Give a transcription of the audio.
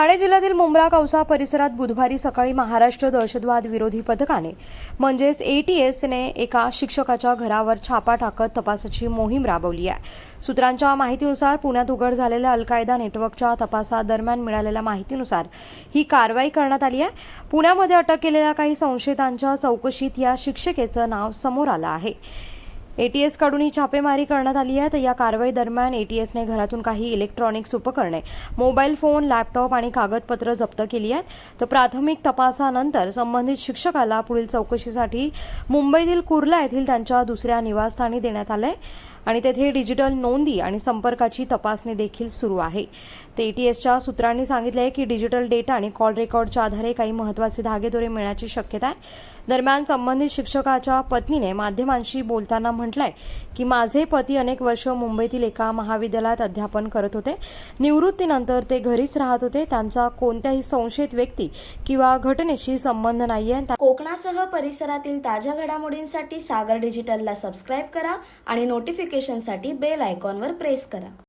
ठाणे जिल्ह्यातील मुंब्रा कौसा परिसरात बुधवारी सकाळी महाराष्ट्र दहशतवाद विरोधी पथकाने म्हणजेच एटीएसने एका शिक्षकाच्या घरावर छापा टाकत तपासाची मोहीम राबवली आहे. सूत्रांच्या माहितीनुसार पुण्यात उघड झालेल्या अल कायदा नेटवर्कच्या तपासादरम्यान मिळालेल्या माहितीनुसार ही कारवाई करण्यात आली आहे. पुण्यामध्ये अटक केलेल्या काही संशयितांच्या चौकशीत या शिक्षकेचं नाव समोर आलं आहे. एटीएसकडून ही छापेमारी करण्यात आली आहे. तर या कारवाई दरम्यान एटीएसने घरातून काही इलेक्ट्रॉनिक्स उपकरणे मोबाईल फोन लॅपटॉप आणि कागदपत्र जप्त केली आहेत. तर प्राथमिक तपासानंतर संबंधित शिक्षकाला पुढील चौकशीसाठी मुंबईतील कुर्ला येथील त्यांच्या दुसऱ्या निवासस्थानी देण्यात आलंय आणि तेथे डिजिटल नोंदी आणि संपर्काची तपासणी देखील सुरू आहे. ते एटीएसच्या सूत्रांनी सांगितले की डिजिटल डेटा आणि कॉल रेकॉर्डच्या आधारे काही महत्त्वाचे धागेदोरे मिळण्याची शक्यता आहे. दरम्यान संबंधित शिक्षकाच्या पत्नीने माध्यमांशी बोलताना म्हटलंय की माझे पती अनेक वर्ष मुंबईतील एका महाविद्यालयात अध्यापन करत होते. निवृत्तीनंतर ते घरीच राहत होते. त्यांचा कोणत्याही संशयित व्यक्ती किंवा घटनेशी संबंध नाहीये. कोकणासह परिसरातील ताज्या घडामोडींसाठी सागर डिजिटलला सबस्क्राईब करा आणि नोटिफिकेशनसाठी बेल आयकॉनवर प्रेस करा.